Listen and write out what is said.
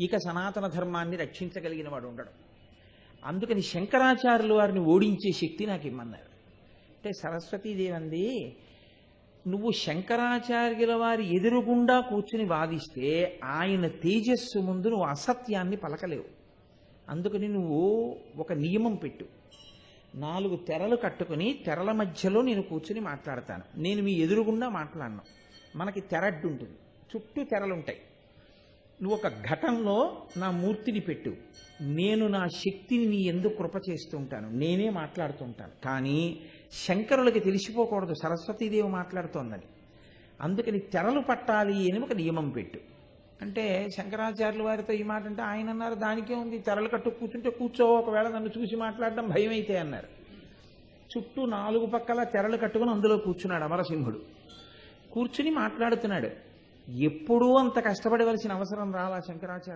ఇక సనాతన ధర్మాన్ని రక్షించగలిగిన వాడు ఉండడు. అందుకని శంకరాచార్యులు వారిని ఓడించే శక్తి నాకు ఇమ్మన్నారు. అంటే సరస్వతీదేవి అంది నువ్వు శంకరాచార్యుల వారి ఎదురుగుండా కూర్చుని వాదిస్తే ఆయన తేజస్సు ముందు నువ్వు అసత్యాన్ని పలకలేవు. అందుకని నువ్వు ఒక నియమం పెట్టు. నాలుగు తెరలు కట్టుకుని తెరల మధ్యలో నేను కూర్చుని మాట్లాడతాను. నేను మీ ఎదురుగుండా మాట్లాడను. మనకి తెరడ్డు ఉంటుంది. చుట్టూ తెరలుంటాయి. నువ్వు ఒక ఘటంలో నా మూర్తిని పెట్టు. నేను నా శక్తిని నీ ఎందుకు కృప చేస్తూ ఉంటాను. నేనే మాట్లాడుతుంటాను కానీ శంకరులకి తెలిసిపోకూడదు. సరస్వతీదేవి మాట్లాడుతోందని. అందుకని తెరలు పట్టాలి అని ఒక నియమం పెట్టు. అంటే శంకరాచార్యుల వారితో ఈ మాట అంటే ఆయన అన్నారు దానికే ఉంది. తెరలు కట్టు కూర్చుంటే కూర్చో. ఒకవేళ నన్ను చూసి మాట్లాడడం భయం అయితే అన్నారు. చుట్టూ నాలుగు పక్కల తెరలు కట్టుకుని అందులో కూర్చున్నాడు అమరసింహుడు. కూర్చుని మాట్లాడుతున్నాడు. ఎప్పుడూ అంత కష్టపడవలసిన అవసరం రాలా శంకరాచార్య?